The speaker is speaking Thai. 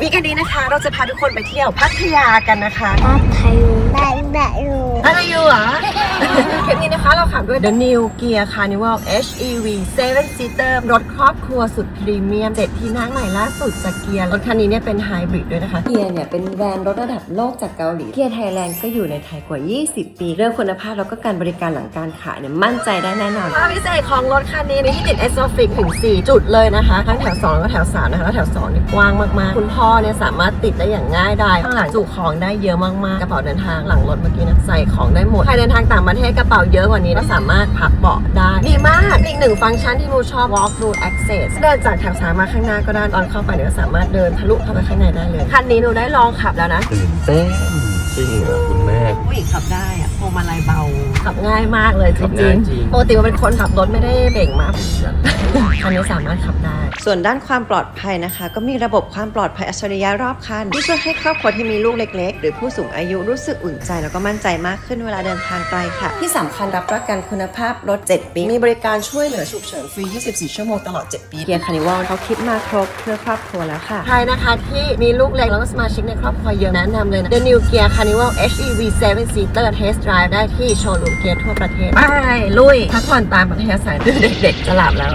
วีกันนี้นะคะ เราจะพาทุกคนไปเที่ยวพัทยากันนะคะ พัทยาได้ นี้นะคะเราขับด้วย The New Gear Carnival HEV 7 Seater รถครอบครัวสุดพรีเมียมเจ็ดที่นั่งใหม่ล่าสุดจากเกียร์ รถคันนี้เนี่ยเป็นไฮบริดด้วยนะคะเกียร์เนี่ยเป็นแบรนด์รถระดับโลกจากเกาหลีเกียร์ไทยแลนด์ก็อยู่ในไทยกว่า 20 ปี เรื่องคุณภาพแล้วก็การบริการหลังการขายเนี่ยมั่นใจได้แน่นอนความพิเศษของรถคันนี้มีที่ติด s o f i x ถึง 4 จุดเลยนะคะทั้งแถว2แล้วก็แถว3นะคะแล้วแถว2นี่กว้างมากๆ คุณพ่อเนี่ยสามารถติดได้อย่างง่ายดายข้างหลังจุของได้เยอะมากๆกระเป๋าเดินทางหลังรถเมื่อกี้นะใส่ของได้หมดใครเดินทางต่างประเทศกระเป๋าเยอะกว่านี้ก็สามารถพับเบาะได้ ดีมาก อีกหนึ่งฟังก์ชันที่มูชอบ walk through access เดินจากแถวซ้ายมาข้างหน้าก็ได้ตอนเข้าไปเนี่ยก็สามารถเดินทะลุเข้าไปข้างในได้เลย คันนี้หนูได้ลองขับแล้วนะ ตื่นเต้นจริงเหรอคุณแม่ ผู้หญิงขับได้อะพวงมาลัยเบา ขับง่ายมากเลยจขับริง่างยจริง ๆปกติว่าเป็นคนขับรถไม่ได้เก่งมาก คันนี้สามารถขับได้ ส่วนด้านความปลอดภัยนะคะ ก็มีระบบความปลอดภัยอัจฉริยะรอบคันที่ช่วยให้ครอบครัวที่มีลูกเล็ก ๆ หรือผู้สูงอายุรู้สึกอุ่นใจแล้วก็มั่นใจมากขึ้นเวลาเดินทางไกลค่ะ ที่สำคัญรับประกันคุณภาพรถ 7 ปี มีบริการช่วยเหลือฉุกเฉินฟรี 24 ชั่วโมงตลอด 7 ปีเกียร์คานิวัลเขาคิดมาครบเพื่อครอบครัวแล้วค่ะ ใครนะคะที่มีลูกเล็กแล้วก็สมาชิกในครอบครัวเยอะแนะนำเลยนะ The New Gear Carnival HEV 7 Seater Test Drive ได้ที่โชว์รูมเกียร์ทั่วประเทศไปลุยพักผ่อนตามปัธยาสายเด็กๆจะหลับแล้ว